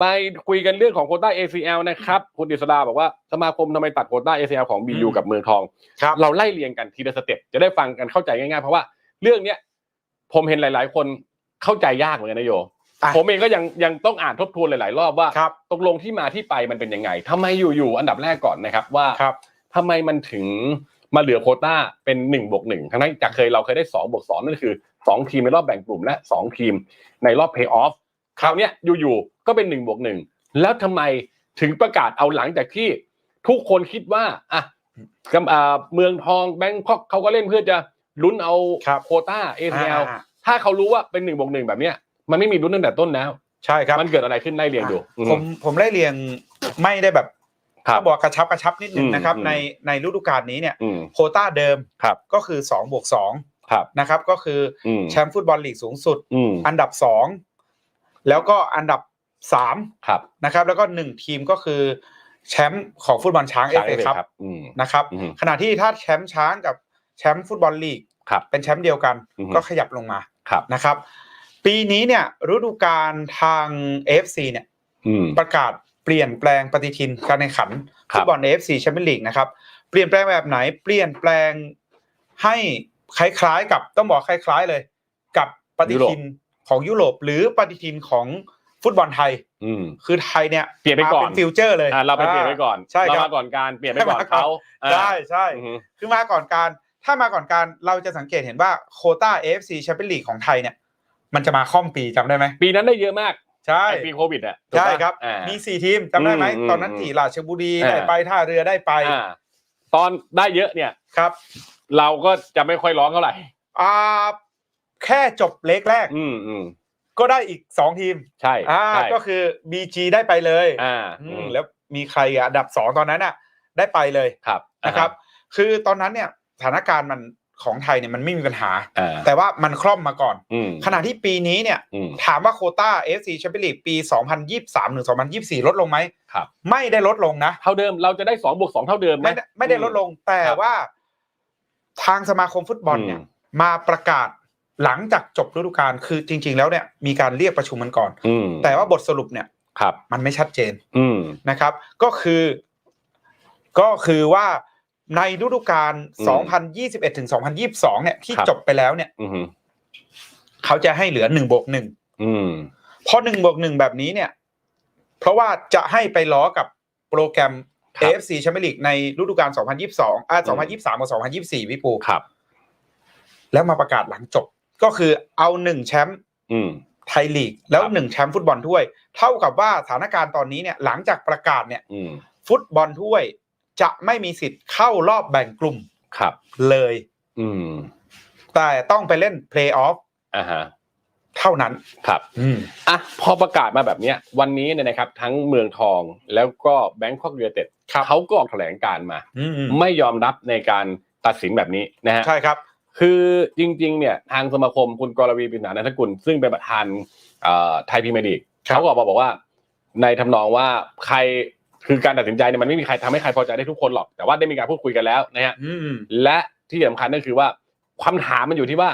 ไปคุยกันเรื่องของโควต้า ACL นะครับคุณดิษดาบอกว่าสมาคมทำไมตัดโควต้า ACL ของ BU อืมกับเมืองทอง ครับ เราไล่เรียงกันทีละสเต็ปจะได้ฟังกันเข้าใจง่ายๆ เพราะว่าเรื่องเนี้ยผมเห็นหลาย ๆ คนเข้าใจยากเหมือนกันนะโย อะผมเองก็ยังยังต้องอ่านทบทวนหลาย ๆ รอบว่าครับ ตกลงที่มาที่ไปมันเป็นยังไงทำไมอยู่ๆอันดับแรกก่อนนะครับว่าครับ ทำไมมันถึงมาเหลือโควต้าเป็นหนึ่งบวกหนึ่งทั้งนั้นจากเคยเราเคยได้สองบวกสองนั่นคือสองทีมในรอบแบ่งกลุ่มและสองทีมในรอบเพย์ออฟคราวเนี้ยอยู่ๆ ก็เป็นหนึ่งบวกหนึ่งแล้วทำไมถึงประกาศเอาหลังจากที่ทุกคนคิดว่าอะกำอ่าเมืองทองแบงคอกเขาก็เล่นเพื่อจะลุ้นเอาครับโควต้าเออ่าถ้าเขารู้ว่าเป็นหนึ่งบวกหนึ่งแบบเนี้ยมันไม่มีลุ้นตั้งแต่ต้นแล้วใช่ครับมันเกิดอะไรขึ้นไล่เรียงดูผมผมไล่เรียงไม่ได้แบบครับต้องบอกกระชับกระชับนิดนึงอืมนะครับอืมในในฤดูกาลนี้เนี่ยอืมโควต้าเดิมครับก็คือ2บวก2ครับนะครับ ก็คืออมแชมป์ฟุตบอลลีกสูงสุดอืมอันดับ2แล้วก็อันดับ 3ครับนะครับ แล้วก็1ทีมก็คือแชมป์ของฟุตบอลช้างเอช้างฟเอ FA ครับครับอืมนะครับอืมขณะที่ถ้าแชมป์ช้างกับแชมป์ฟุตบอลลีกครับเป็นแชมป์เดียวกันอือฮึก็ขยับลงมาครับนะครับ ปีนี้เนี่ยฤดูกาลทาง AFC เนี่ยอืมประกาศเปลี่ยนแปลงปฏิทินการแข่งขันครับฟุตบอล AFC แชมเปี้ยนลีกนะครับ เปลี่ยนแปลงแบบไหน เปลี่ยนแปลงให้คล้ายๆกับต้องบอกคล้ายๆเลย กับปฏิทินของยุโรปหรือปฏิทินของ ฟุตบอลไทย อืม คือไทยเนี่ยเปลี่ยนไปก่อน มาเป็นฟิวเจอร์เลย อ่าเราไปเปลี่ยนไปก่อนใช่คเรารับ มาก่อนการเปลี่ยนไปก่อนให้มาก่อนเขาอ่าใช่ใช่ อือฮึคือมาก่อนการ ถ้ามาก่อนการเราจะสังเกตเห็นว่าโควต้า AFC แชมเปี้ยนลีกของไทยเนี่ย มันจะมาค่อมปีจำได้ไหมปีนั้นได้เยอะมากใช่ไอ้ปีโควิดอะถูกปะใช่ครับ อ่า มีสี่ทีมจำได้ไหม อืมตอนนั้นอืมที่ราชบุรีอ่า ได้ไปท่าเรือได้ไปอ่าตอนได้เยอะเนี่ย ครับเราก็จะไม่ค่อยร้องเท่าไหร่ อ่าแค่จบเล็กแรก อืมอืม ก็ได้อีกสองทีมใช่อ่าใช่ก็คือ BG ได้ไปเลยอ่าอืมแล้วมีใครอะอันดับสองตอนนั้นอะ ได้ไปเลยครับนะครับ คือตอนนั้นเนี่ยสถานการณ์มันของไทยเนี่ยมันไม่มีปัญหา อ่าแต่ว่ามันคล่อมมาก่อน อืมขณะที่ปีนี้เนี่ย อืม ถามว่าโควต้า FC แชมเปี้ยนลีกปี 2023หรือ2024 ลดลงไหม ครับ ไม่ได้ลดลงนะ เท่าเดิมเราจะได้สองบวกสองเท่าเดิมหไม่ได้ไม่ได้ลดลงแต่ครับ ว่า ทางสมาคมฟุตบอลเนี่ยอืมมาประกาศ หลังจากจบฤดูกาลคือจริง ๆ แล้วเนี่ยมีการเรียกประชุมมันก่อนอืมแต่ว่าบทสรุปเนี่ยครับมันไม่ชัดเจนอืมนะครับ ก็คือ ก็คือว่าในฤดูกาลอืม2021ถึง2022 เนี่ย ที่ครับจบไปแล้วเนี่ยอืมเขาจะให้เหลือ1บวก1อืมพอ1บวก1แบบนี้เนี่ย เพราะว่าจะให้ไปล้อกับโปรแกรมครับ AFC แชมเปี้ยนลีกในฤดูกาล 2022อ่า2023 กับ 2024 พี่ปูครับ แล้วมาประกาศหลังจบ ก็คือเอาหนึ่งแชมป์อืมไทยลีก แล้วครับหนึ่งแชมป์ฟุตบอลถ้วย เท่ากับว่าสถานการณ์ตอนนี้เนี่ยหลังจากประกาศเนี่ยอืมฟุตบอลถ้วยจะไม่มีสิทธิ์เข้ารอบแบ่งกลุ่มครับ เลย อืม แต่ต้องไปเล่นเพลย์ออฟอ่าฮะเท่านั้นครับอืมอะพอประกาศมาแบบเนี้ยวันนี้เนี่ยนะครับ ทั้งเมืองทองแล้วก็แบงคอกยูไนเต็ดครับเขาก็ออกแถลงการมาอืมไม่ยอมรับในการตัดสินแบบนี้นะฮะใช่ครับ คือจริงๆเนี่ยทางสมาคมคุณกรวีปริศนานันทกุลซึ่งเป็นประธานเอ่อไทยพรีเมียร์ลีกครับเขาก็บอกบอกว่าในทำนองว่าใครคือการตัดสินใจเนี่ยมันไม่มีใครทำให้ใครพอใจได้ทุกคนหรอก แต่ว่าได้มีการพูดคุยกันแล้วนะฮะอืมและที่สำคัญก็คือว่าความถามมันอยู่ที่ว่า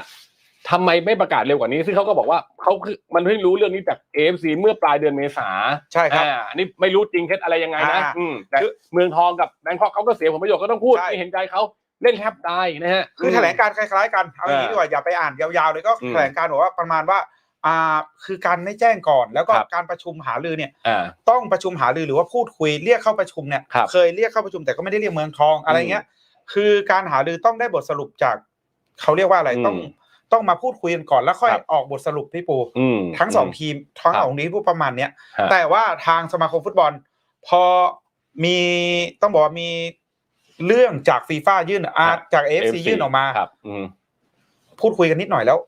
ทำไมไม่ประกาศเร็วกว่านี้ ซึ่งเขาก็บอกว่าเขาคือมันเพิ่งรู้เรื่องนี้จาก AFC เมื่อปลายเดือนเมษาใช่ครับอ่าอันนี้ไม่รู้จริงเท็จอะไรยังไงนะอ่าอืมแต่คือเมืองทองกับแบงคอกเขาก็เสียผลประโยชน์ก็ต้องพูดใช่ไม่เห็นใจเขา เล่นแทบตายนะฮะ คือแถลงการคล้ายๆกัน เอาอย่างนี้อ่าดีกว่าอย่าไปอ่านยาวๆเลยก็อืมแถลงการบอกว่าประมาณว่าอ่าคือการไม่แจ้งก่อนแล้วก็ครับการประชุมหารือเนี่ยอ่าต้องประชุมหารือหรือว่าพูดคุยเรียกเข้าประชุมเนี่ยครับเคยเรียกเข้าประชุมแต่ก็ไม่ได้เรียกเมืองทองอะไรเงี้ย คือการหารือต้องได้บทสรุปจากเขาเรียกว่าอะไรอืมต้องต้องมาพูดคุยกันก่อนแล้วค่อยครับออกบทสรุปพี่ปูอืมทั้งสองทีมทั้งครับสองนี้พูดประมาณเนี้ยฮะแต่ว่าทางสมาคมฟุตบอล พอมีต้องบอกว่ามี เรื่องจากฟีฟ่ายื่นอาจากเอฟซี AFC ยื่นออกมาครับอืมพูดคุยกันนิดหน่อยแล้ว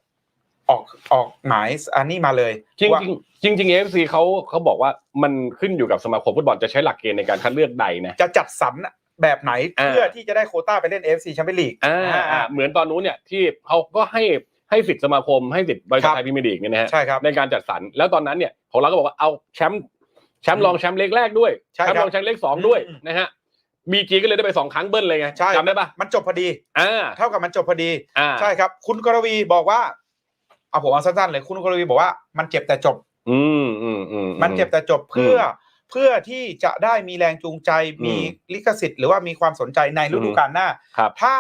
ออกออกหมายอันนี้มาเลย จริงว่าจริงจริงเอฟซีเขาเขาบอกว่ามันขึ้นอยู่กับสมาคมฟุตบอลจะใช้หลักเกณฑ์ในการคัดเลือกใดนะจะจัดสรรแบบไหนอ่าเพื่อที่จะได้โควต้าไปเล่นเอฟซีแชมเปี้ยนลีกอ่าอ่าเหมือนตอนนู้นเนี่ยที่เขาก็ให้ให้สิทธิสมาคมให้สิทธิบริษัทครับไทยพรีเมียร์ลีกเนี่ยนะฮะใช่ครับในการจัดสรรแล้วตอนนั้นเนี่ยของเราก็บอกว่าเอาแชมป์แชมป์รองแชมป์เล็กแรกด้วยใช่แชครับมป์รองแชมป์เล็กสองด้วยอืมนะฮะ บีจีก็เลยได้ไปสองครั้งเบิ้ลเลยไงใช่จำได้ปะมันจบพอดีอ่าเท่ากับมันจบพอดีอ่าใช่ครับ คุณกรวีบอกว่า เอาผมเอาสั้นๆเลยคุณกรวีบอกว่ามันเจ็บแต่จบ อืมอืมอืมมันเจ็บแต่จบเพื่ออเพื่อที่จะได้มีแรงจูงใจอืมมีลิขสิทธิ์หรือว่ามีความสนใจในฤดูกาลหน้าครับถ้า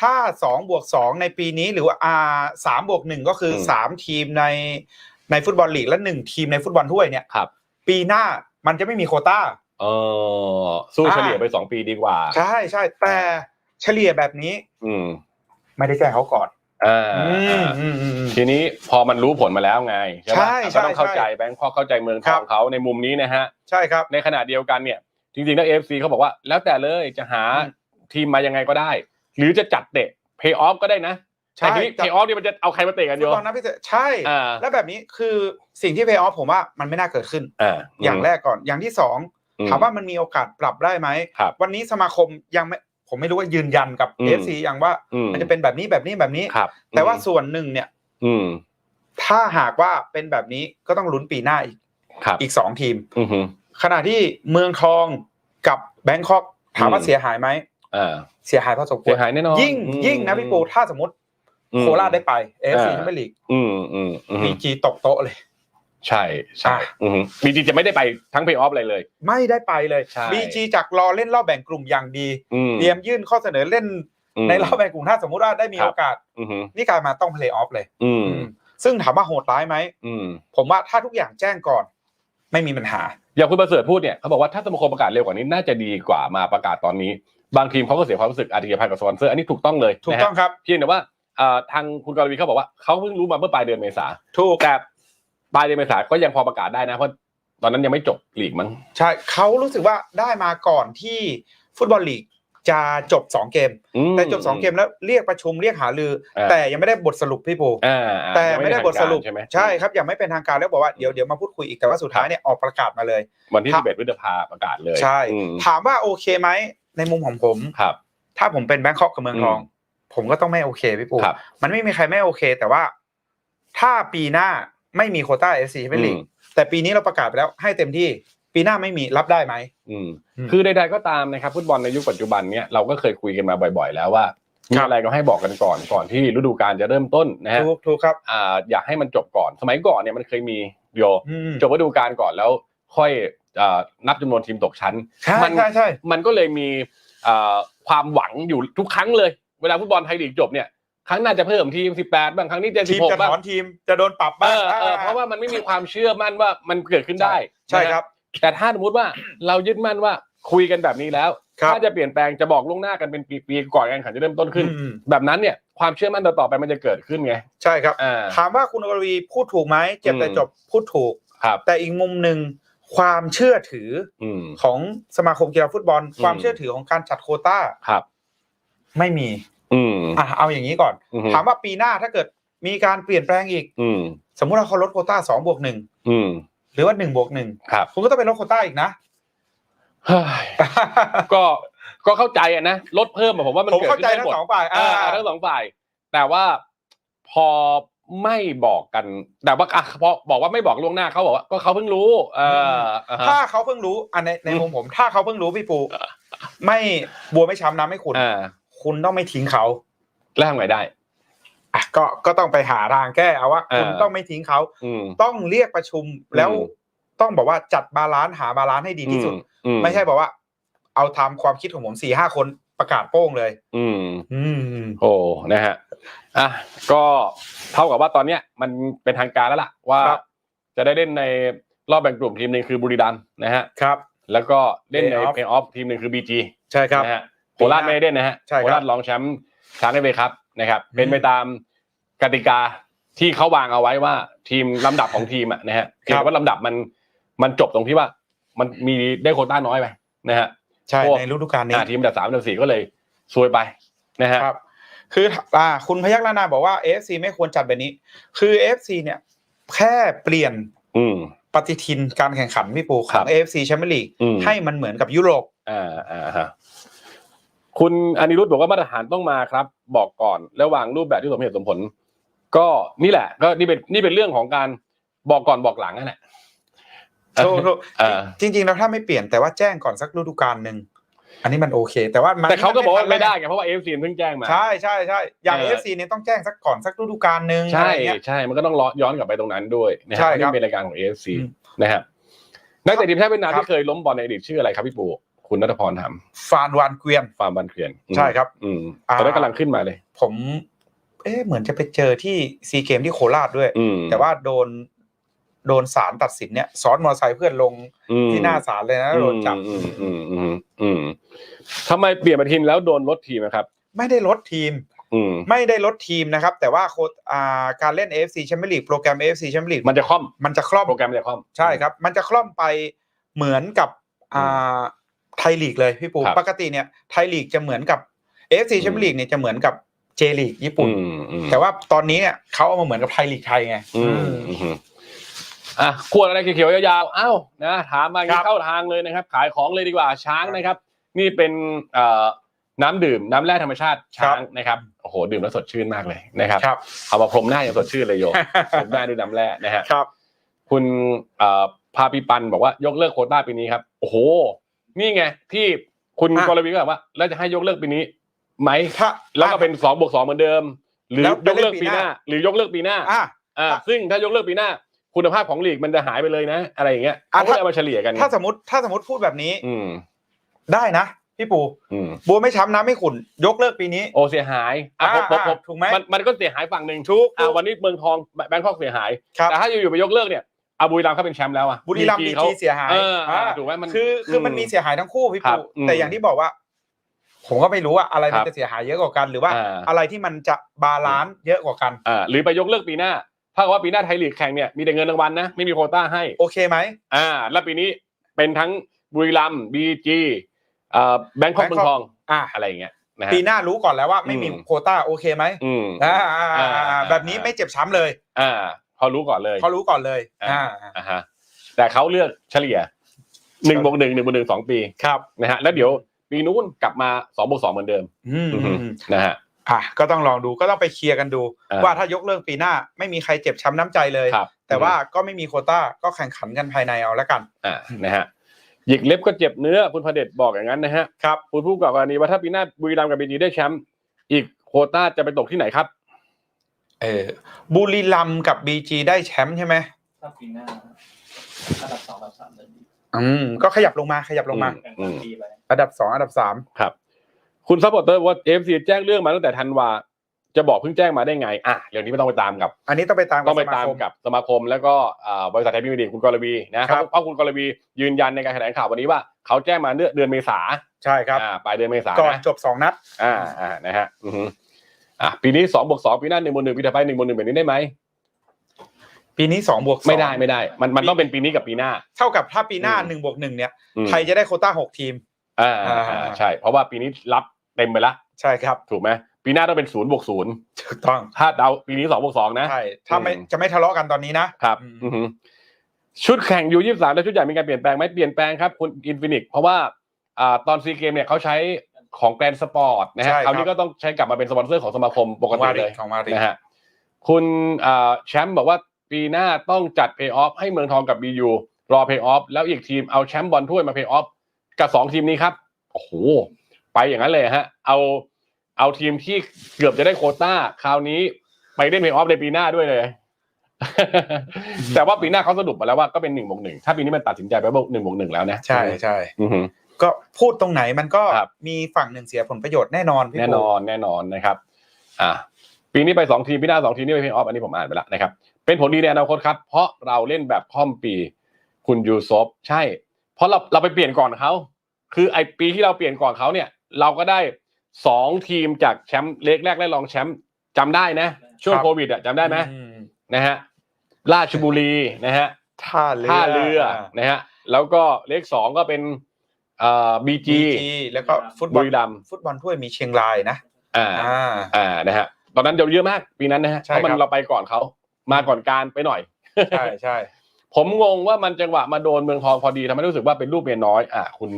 ถ้าสองบวกสองในปีนี้หรือว่าอ่าสามบวกหนึ่งก็คืออมสามทีมในในฟุตบอลลีกและหนึ่งทีมในฟุตบอลถ้วยเนี่ยครับปีหน้ามันจะไม่มีโควต้า เออสู้อ่าเฉลี่ยไปสองปีดีกว่า ใช่ใช่แต่เฉลี่ยแบบนี้ อืม ไม่ได้แจ้งเขาก่อนอ่าอืมอ่าอืมอืมอืมทีนี้พอมันรู้ผลมาแล้วไงใช่ไหมใช่ก็ต้องใช่เข้าใจใช่แบงค์พอเข้าใจเมืองทครัองบเขาในมุมนี้นะฮะ ใช่ครับ ในขณะเดียวกันเนี่ย จริงๆแล้วเอฟซีเขาบอกว่า แล้วแต่เลยจะหาอืมทีมมายังไงก็ได้ หรือจะจัดเตะเพย์ออฟก็ได้นะใช่แต่ทีนี้เพย์ออฟนี่มันจะเอาใครมาเตะกันฟุโยตบอลนัดพิเศษใช่อ่าแล้วแบบนี้คือสิ่งที่เพย์ออฟผมว่ามันไม่น่าเกิดขึ้นอ่าอย่างแรกก่อน อย่างที่สองอื ถามว่ามันมีโอกาสปรับได้ไหมครับวันนี้สมาคมยังไม่ผมไม่รู้ว่ายืนยันกับอืมเอฟซีอย่างว่าอืมมันจะเป็นแบบนี้แบบนี้แบบนี้ครับแต่ว่าส่วนหนึ่งเนี่ย อืมถ้าหากว่าเป็นแบบนี้ก็ต้องลุ้นปีหน้าอีกครับอีกสองทีมอือฮึขณะที่เมืองทองกับแบงคอกถามว่าอืมเสียหายไหมอ่าเสียหายพอสมควเสีรยหายแน่นอนยิ่งอืมยิ่งนะพี่ปูถ้าสมมติอืมโคราชได้ไปเอฟซีอ่าแชมเปี้ยนลีกอืมอืมอืมบีจีตกโต๊ะเลย ใช่ใช่อะอืมบีจีจะไม่ได้ไปทั้งเพย์ออฟอะไรเลย ไม่ได้ไปเลยใช่บีจีจากรอเล่นรอบแบ่งกลุ่มอย่างดีอืมเตรียมยื่นข้อเสนอเล่นอืมในรอบแบ่งกลุ่มถ้าสมมุติว่าได้มีครับโอกาสอือฮึนี่กลายมาต้องเพลย์ออฟเลย อืมซึ่งถามว่าโหดร้ายไหมอืมผมว่าถ้าทุกอย่างแจ้งก่อน ไม่มีปัญหาอย่างคุณประเสริฐพูดเนี่ยเขาบอกว่าถ้าสมาคมประกาศเร็วกว่านี้น่าจะดีกว่ามาประกาศตอนนี้ บางทีมเขาก็เสียความรู้สึกอาจจะพันกับสปอนเซอร์อันนี้ถูกต้องเลยถูกนะฮะต้องครับเพียงแต่ว่าเอ่อทางคุณกรวีเขาบอกว่าเขาเพิ่งรู้มาเมื่อปลายเดือนเมษาถูกแต่ ปลายเดือนเมษาก็ยังพอประกาศได้นะเพราะตอนนั้นยังไม่จบลีกมั้งใช่เขารู้สึกว่าได้มาก่อนที่ฟุตบอลลีกจะจบ 2 เกมอืมแต่จบ 2 เกมแล้วเรียกประชุมเรียกหารืออ่าแต่ยังไม่ได้บทสรุปพี่ปูอ่าอ่าแต่ยังไม่ได้บทสรุปทางกาใช่ไหมใช่ครับยังไม่เป็นทางการแล้วบอกว่าเดี๋ยวเดี๋ยวมาพูดคุยอีกแต่ว่าสุดท้ายเนี่ยออกประกาศมาเลย วันที่ครับ11พฤษภาประกาศเลย ใช่อืมถามว่าโอเคไหมในมุมของผมครับ ถ้าผมเป็นแบงคอกกับเมืองทองอืมผมก็ต้องไม่โอเคพี่ปูครับมันไม่มีใครไม่โอเค แต่ว่าถ้าปีหน้า ไม่มีโควต้าเอฟซีไม่ลีกอืมแต่ปีนี้เราประกาศไปแล้วให้เต็มที่ปีหน้าไม่มีรับได้ไหมอืมอืมคือใดๆก็ตามนะครับฟุตบอลในยุคปัจจุบันเนี่ยเราก็เคยคุยกันมาบ่อย ๆ แล้วว่ามีครับอะไรก็ให้บอกกันก่อนก่อนที่ฤดูกาลจะเริ่มต้นนะฮะถูกถูกครับอ่าอยากให้มันจบก่อน สมัยก่อนเนี่ยมันเคยมีโยอืมจบฤดูกาลก่อนแล้วค่อยอ่านับจำนวนทีมตกชั้นใช่มันใช่ใช่มันก็เลยมีอ่าความหวังอยู่ทุกครั้งเลย เวลาฟุตบอลไทยลีกจบเนี่ย ครั้งหน้าจะเพิ่มทีม 18 บางครั้งนี้จะทีม16จะบ้างถอนทีมจะโดนปรับเอบ้างอเออเพราะว่ามันไม่มีความเชื่อมั่นว่ามันเกิดขึ้นได้ใช่นะฮะครับแต่ถ้าสมมติว่าเรายึดมั่นว่าคุยกันแบบนี้แล้ว ครับ ถ้าจะเปลี่ยนแปลงจะบอกล่วงหน้ากันเป็นปีๆก่อนการแข่งขันจะเริ่มต้นขึ้น อืมแบบนั้นเนี่ยความเชื่อมั่นต่อๆไปมันจะเกิดขึ้นไงใช่ครับ อ่า ถามว่าคุณอรวีพูดถูกไหมเจ็บแต่อืม จบพูดถูก ครับ แต่อีกมุมหนึ่งความเชื่อถืออืม ของสมาคมกีฬาฟุตบอล อืม ความเชื่อถือของการจัดโควต้าครับ ไม่มี อืมอะเอาอย่างนี้ก่อน อืมถามว่าปีหน้าถ้าเกิดมีการเปลี่ยนแปลงอีก อืม สมมุติว่าเขาลดโควต้าสองบวกหนึ่งอืม หรือว่าหนึ่งบวกหนึ่งครับ คุณก็ต้องไปลดโควต้าอีกนะ เฮ้ยก็ก็เข้าใจอะนะลดเพิ่มอะผมว่ามันผมเกิดเข้าขึ้ใจนได้ทั้หมงดสองฝ่ายอ่า อ่าทั้งสองฝ่าย แต่ว่าพอไม่บอกกัน แต่ว่าอะพอบอกว่าไม่บอกล่วงหน้าเขาบอกว่าก็เขาเพิ่งรู้เอออ่าฮะ ถ้าเขาเพิ่งรู้อันในในมุมผม ถ้าเขาเพิ่งรู้พี่ปูไม่บัวไม่ช้ำน้ำไม่ขุน อ่า คุณต้องไม่ทิ้งเขาแล้วทำไงได้อะก็ก็ต้องไปหาทางแก้เอาว่าอ่าคุณต้องไม่ทิ้งเขาอืมต้องเรียกประชุมแล้วอืมต้องบอกว่าจัดบาลานซ์หาบาลานซ์ให้ดีที่สุดอืไม่ใช่บอกว่า เอาทำความคิดของผมสี่ห้าคนประกาศโป้งเลย อืม อืม โอ้นะฮะอะก็เท่ากับว่าตอนเนี้ยมันเป็นทางการแล้วล่ะ ว่าครับจะได้เล่นในรอบแบ่งกลุ่มทีมหนึ่งคือบุรีรัมย์นะฮะครับ แล้วก็เล่นใน Play-off เพย์ออฟทีมหนึ่งคือบีจีใช่ครับนะฮะ โคราชไม่ได้เล่นนะฮะใช่ครับโคราชรองแชมป์ช้างเอเวครับนะครับอืมเป็นไปตามกติกาที่เขาวางเอาไว้ว่าทีมลำดับของทีมอะนะฮะเพียงแต่ว่าลำดับมันมันจบตรงที่ว่า มันมีได้โควต้าน้อยไปนะฮะใช่พวกในฤดูกาลนี้อ่าทีมอันดับสามอันดับสี่ก็เลยซวยไปนะฮะครับคืออ่าคุณพยักลานาบอกว่า AFC ไม่ควรจัดแบบนี้ คือ AFC เนี่ยแค่เปลี่ยน อืมปฏิทินการแข่งขันพี่ปูขครัองบ AFC แชมเปี้ยนลีกอืมให้มันเหมือนกับยุโรปอ่าอ่าฮะ คุณอนิรุทธ์บอกว่ามาตรฐานต้องมาครับ บอกก่อนแล้ววางรูปแบบที่สมเหตุสมผล ก็นี่แหละ ก็นี่เป็นนี่เป็นเรื่องของการบอกก่อนบอกหลังนั่นแหละโทษโทษอ่าจริงๆแล้วถ้าไม่เปลี่ยนแต่ว่าแจ้งก่อนสักฤดูกาลหนึ่งอันนี้มันโอเค แต่ว่ามันแต่เขาก็บอกว่าไม่ได้ทันไงเพราะว่าเอฟซีเพิ่งแจ้งมาใช่ใช่ใช่อย่างเอเออฟซีเนี่ยต้องแจ้งสักก่อนสักฤดูกาลหนึ่งอะใช่ไรเงี้ยใช่มันก็ต้องย้อนกลับไปตรงนั้นด้วยนะคใช่รับครับนี่เป็นรายการของ AFC อืมนะครับนักเตะทีมชาติเวียดนามครับที่เคยล้มบอลในอดีตชื่ออะไรครับพี่ปู คุณนัทพรทฟานวานเกวียนำฟาร์มบันเขียนอืมใช่ครับ อืมอ่า ตอนนั้นกำลังขึ้นมาเลย ผม เอ๊ะเหมือนจะไปเจอที่ซีเกมที่โคราชด้วย อืมแต่ว่าโดนโดนศาลตัดสินเนี่ยซ้อนมอเตอร์ไซค์เพื่อนลงอืมที่หน้าศาลเลยนะโดนจับอืมอืมอืมอืมทำไมเปลี่ยนมาทีมแล้วโดนลดทีมนะครับ ไม่ได้ลดทีม อืม ไม่ได้ลดทีมนะครับ แต่ว่าโค้ดอ่าการเล่น AFC แชมเปี้ยนลีกโปรแกรม AFC แชมเปี้ยนลีกมันจะคล่อมมันจะคล่อม โปรแกรมมันจะคล่อม ใช่ครับ มันจะคล่อมไปเหมือนกับอ่า ไทยลีกเลยพี่ปูครับปกติเนี่ยไทยลีกจะเหมือนกับ AFC แชมเปี้ยนลีกเนี่ยจะเหมือนกับเจลีกญี่ปุ่นอืมอืมแต่ว่าตอนนี้เนี่ยเขาเอามาเหมือนกับไทยลีกไทยไงอืมอืมอะขวดอะไรเขียวๆยาวๆอ้าวนะถามมาอย่างนี้เข้าทางเลยนะครับ ขายของเลยดีกว่าช้างนะครับ นี่เป็นเอ่อน้ำดื่มน้ำแร่ธรรมชาติช้างนะครับโอ้โหดื่มแล้วสดชื่นมากเลยนะครับครับเอามาพรมหน้าอย่างสดชื่นเลยโยพรมหน้าด้วยน้ำแร่นะฮะครับ คุณเอ่อพาปีปันบอกว่ายกเลิกโควต้าปีนี้ครับ โอ้โห นี่ไง ที่คุณอะกรวีก็บอกว่า แล้วจะให้ยกเลิกปีนี้ไหมถ้า แล้วก็เป็นสองบวกสองเหมือนเดิม หรือแล้วไปยกเลิกเล่นปีปีหหน้าน้า หรือยกเลิกปีหน้าอะ อ่าอะซึ่งถ้ายกเลิกปีหน้า คุณภาพของลีกมันจะหายไปเลยนะ อะไรอย่างเงี้ยอะ เขาก็ถ้าเลยเอามาเฉลี่ยกันถ้าสมมติถ้าสมมติพูดแบบนี้อืม ได้นะ พี่ปูอืม บัวไม่ช้ำน้ำไม่ขุ่นยกเลิกปีนี้ โอเสียหายอะอ่าผมผมผมอ่าถูกไหมมันมันก็เสียหายฝั่งหนึ่งทุกอ่าวันนี้เมืองทองแบงคอกเสียหาย ครับ แต่ถ้าอยู่ๆไปยกเลิกเนี่ย อาบุรีรัมย์เขาเป็นแชมป์แล้วอะบุรีรัมย์ BG บีเขาจีเสียหายเอออ่าอ่าถูกไหมมันคือคือมันอืมมีเสียหายทั้งคู่พี่ครัปูบอืมแต่อย่างที่บอกว่า ผมก็ไม่รู้ว่าอะไรมันครับจะเสียหายเยอะกว่ากัน หรือว่าอ่าอะไรที่มันจะบาลานซ์เยอะกว่ากันอ่าหรือไปยกเลิกปีหน้าถ้ากับว่าปีหน้าไทยลีกแข่งเนี่ยมีแต่เงินรางวัลนะไม่มีโควต้าให้โอเคไหมอ่า แล้วปีนี้เป็นทั้งบุรีรัมย์บีจีอ่าแบงคอกเมืองทองอะอะไรอย่างเงี้ยนะฮะปีหน้ารู้ก่อนแล้วว่าไม่มีอืมโควต้าโอเคไหมอืมอ่าอ่าอ่าอ่าอ่าแบบนี้ไม่เจ็บช้ำเลย อ่า พอรู้ก่อนเลย เขารู้ก่อนเลยอ่าอ่า อ่าฮะแต่เขาเลือกเฉลี่ยหนึ่งบวกหนึ่งหนึ่งบวกหนึ่งสองปีครับนะฮะแล้วเดี๋ยวปีนู้นกลับมาสองบวกสองเหมือนเดิมอืมอืออืฮึมอืมนะฮะอะก็ต้องลองดูก็ต้องไปเคลียร์กันดูอ่าว่าถ้ายกเลิกปีหน้าไม่มีใครเจ็บช้ำน้ำใจเลยครับแต่ว่าก็ไม่มีโควต้าก็แข่งขันกันภายในเอาละกันอ่านะฮะหยิกเล็บก็เจ็บเนื้อคุณพระเดชบอกอย่างนั้นนะฮะครับคุณผู้ประกอบกรณีว่าถ้าปีหน้าบุรีรัมย์กับบีจีได้แชมป์อีกโควต้าจะไปตกที่ไหนครับ เออบุรีรัมย์กับบีจีได้แชมป์ใช่ไหมถ้าปีหน้าอันดับสองอันดับสามเดินดีอืมก็ขยับลงมาขยับลงมา แข่งขันดีไปอันดับสองอันดับสามครับ คุณซัพพอร์เตอร์ว่าเอฟซีแจ้งเรื่องมาตั้งแต่ธันวาจะบอกเพิ่งแจ้งมาได้ไง อะเรื่องนี้ไม่ต้องไปตามกับ อันนี้ต้องไปตามต้องไปสตามคกับสมาคม แล้วก็อ่าบริษัทไทยพิมพ์ดีคุณกรวีนะครับเพราะคุณกรวียืนยันในการแถลงข่าววันนี้ว่า เขาแจ้งมาเดือนเดือนเมษาใช่ครับอ่าปลายเดือนเมษาก่อนนะจบสองนัดอ่าอ่านะฮะอือฮึอ่ะปีนี้สองบวกสองปีหน้าหนึ่งบวกหนึ่งปีถัดไปหนึ่งบวกหนึ่งแบบนี้ได้ไหมปีนี้สองบวกสองไม่ได้ไม่ได้ มันมันต้องเป็นปีนี้กับปีหน้า เท่ากับถ้าปีหน้าอืมหนึ่งบวกหนึ่งเนี่ยอืมไทยจะได้โควต้าหกทีมอ่าอ่าอ่าใช่ เพราะว่าปีนี้รับเต็มไปละใช่ครับ ถูกไหมปีหน้าต้องเป็นศูนย์บวกศูนย์ถูกต้องถ้าเดาปีนี้สองบวกสองนะใช่ถ้าไม่อืมจะไม่ทะเลาะกันตอนนี้นะครับอืมอือฮึชุดแข่งยูยี่สามและชุดใหญ่มีการเปลี่ยนแปลงไหมเปลี่ยนแปลงครับคุณอินฟินิกเพราะว่าอ่าตอนซีเกมเนี่ยเขาใช้ ของแกรนสปอร์ตนะฮะใช่ครับคราวนี้ก็ต้องใช้กลับมาเป็นสปอนเซอร์ของสมาคมปกติเลย ของมาริ นะฮะคุณอ่าแชมป์บอกว่าปีหน้าต้องจัดเพย์ออฟให้เมืองทองกับบียูรอเพย์ออฟแล้วอีกทีมเอาแชมป์บอลถ้วยมาเพย์ออฟกับสองทีมนี้ครับ โอ้โห ไปอย่างนั้นเลยฮะ เอาเอาทีมที่เกือบจะได้โควต้า คราวนี้ไปเล่นเพย์ออฟในปีหน้าด้วยเลย แต่ว่าปีหน้าเขาสรุปมาแล้วว่าก็เป็นหนึ่งบวกหนึ่งถ้าปีนี้มันตัดสินใจไปว่าหนึ่งบวกหนึ่งแล้วนะใช่ใช่ อือฮึ ก็พูดตรงไหนมันก็ครับมีฝั่งหนึ่งเสียผลประโยชน์แน่นอนพี่แน่ปูนอนแน่นอนนะครับอ่าปีนี้ไปสองทีมปีหน้าสองทีมนี่ไปเพย์ออฟอันนี้ผมอ่านไปแล้วนะครับ เป็นผลดีในอนาคตครับ เพราะเราเล่นแบบค่อมปีคุณยูซฟใช่ เพราะเราเราไปเปลี่ยนก่อนเขาคือไอปีที่เราเปลี่ยนก่อนเขาเนี่ย เราก็ได้สองทีมจากแชมป์เล็กแรกและรองแชมป์จำได้นะ ช่วงโควิดอะจำได้ไหมอืมนะฮะราชบุรีนะฮะท่าเรือท่าเรือนะฮะแล้วก็เลขสองก็เป็นอ่า บีจี BG แล้วก็ฟุตบบุอลรีรัมย์ฟุตบอลถ้วยมีเชียงรายนะ อ่าอ่าอ่านะฮะตอนนั้นเยอะมากปีนั้นนะฮะใช่เพราะมันครับเราไปก่อนเขามาก่อนการไปหน่อยใช่ใช่ผมงงว่ามันจังหวะมาโดนเมืองทองพอดีทำให้รู้สึกว่าเป็นลูกเมียน้อยอะคุณ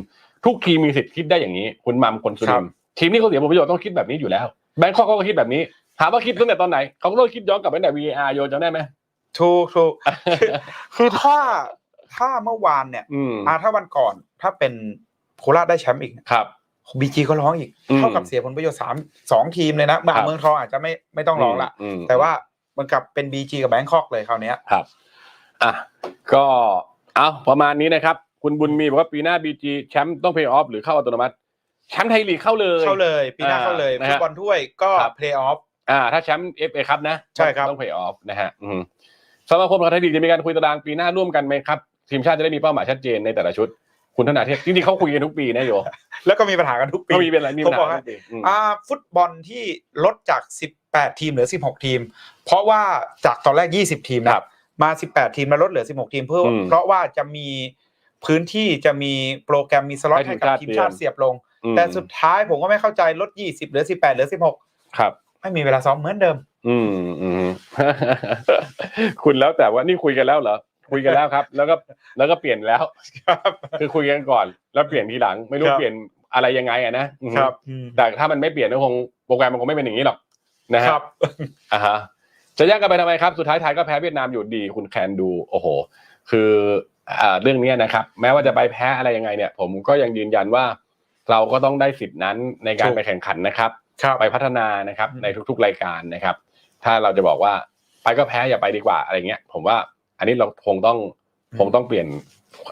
ทุกทีมมีสิทธิ์คิดได้อย่างนี้ คุณมัมคนสุรินทร์ทีมนี้เขาเสียผลประโยชน์ต้องคิดแบบนี้อยู่แล้วแบงคอกเขาก็คิดแบบนี้ถามว่าคิดตั้งแต่ตอนไหนเขาก็ต้องคิดย้อนกลับไปตั้งแต่ VAR โยจำได้ไหมถูกถูกคือคือถ้าถ้าเมื่อวานเนี่ยอืมอ่าถ้าวันก่อนถ้าเป็น โคราชได้แชมป์อีกครับบีจีก็ร้องอีกอืมเท่ากับเสียผลประโยชน์สามสองทีมเลยนะเมืองครับเมืองทองอาจจะไม่ไม่ต้องร้องละมแต่ว่ามันกลับเป็นบีจีกับแบงคอกเลยคราวเนี้ยครับอะก็เอาประมาณนี้นะครับ คุณบุญมีบอกว่าปีหน้าบีจีแชมป์ต้องเพย์ออฟหรือเข้าอัตโนมัติแชมป์ไทยลีกเข้าเลยเข้าเลย ปีหน้าอ่าเข้าเลยนะฮะฟุตบอลถ้วยก็ครับเพลย์ออฟอ่าถ้าแชมป์เอฟเอครับนะใช่ครับต้องเพย์ออฟนะฮะอืมสมาคมกีฬาไทยลีกจะมีการคุยตารางปีหน้าร่วมกันไหมครับทีมชาติจะได้มีเป้าหมายชัดเจนในแต่ละชุด คุณธนาเทพจริงๆเขาคุยกันทุกปีนะโยแล้วก็มีปัญหากันทุกปีก็มีเป็นอะไรมีปัญผมบอกหาให้ทุกปีอืมอ่าฟุตบอลที่ลดจาก 18 ทีมเหลือ 16 ทีม เพราะว่าจากตอนแรก 20 ทีมคนะรับมา 18 ทีมแล้วลดเหลือ 16 ทีมเพื่ออมเพราะว่าจะมีพื้นที่จะมีโปรแกรมมีสล็อตให้ให้กับทีทีมมชาชาติติเสียบลงอืมแต่สุดท้ายผมก็ไม่เข้าใจลด 20 เหลือ 18 เหลือ 16 ครับ ไม่มีเวลาซ้อมเหมือนเดิม อืมอืมคุณแล้วแต่ว่านี่คุยกันแล้วเหรอ คุยกันแล้วครับ แล้วก็แล้วก็เปลี่ยนแล้วครับคือคุยกันก่อน แล้วเปลี่ยนทีหลัง ไม่รู้ครับเปลี่ยนอะไรยังไงอะนะอืมครับ แต่ถ้ามันไม่เปลี่ยนก็คงโปรแกรมมันคงไม่เป็นอย่างนี้หรอกนะคฮะรับอ่าฮะจะแยกกันไปทำไมครับสุดท้ายไทยก็แพ้เวียดนามอยู่ดีคุณแคนดูโอ้โห คืออ่าเรื่องเนี้ยนะครับ แม้ว่าจะไปแพ้อะไรยังไงเนี่ย ผมก็ยังยืนยันว่า เราก็ต้องได้สิทธินั้นในการถูกไปแข่งขันนะครับครับไปพัฒนานะครับอืมในทุกๆรายการนะครับ ถ้าเราจะบอกว่าไปก็แพ้อย่าไปดีกว่าอะไรเงี้ย ผมว่า อันนี้เราคงต้องคงต้องเปลี่ยน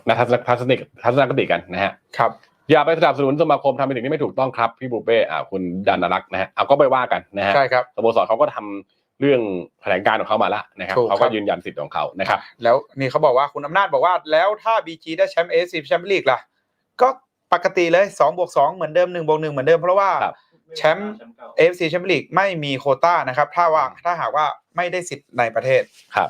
นะทัศนทัศนคทัศนคติกันนะฮะครับอย่าไปสนับสนุนสมาคมทำเป็นสิ่งที่ไม่ถูกต้องครับพี่บูเป้อ่าคุณดันรักษ์นะฮะเอาก็ไปว่ากันนะฮะใช่ครับสโมสรเขาก็ทำเรื่องแถลงการของเขามาแล้วนะครับถูกครับเขาก็ยืนยันสิทธิ์ของเขานะครับแล้วนี่เขาบอกว่าคุณอำนาจบอกว่า แล้วถ้าบีจีได้แชมป์เอฟซีแชมเปี้ยนลีกล่ะ ก็ปกติเลย2บวก2เหมือนเดิม1บวก1เหมือนเดิมเพราะว่าครับแชมป์เอฟซีแชมเปี้ยนลีกไม่มีโควต้านะครับ ถ้าว่าถ้าหากว่าไม่ได้สิทธิ์ในประเทศครับ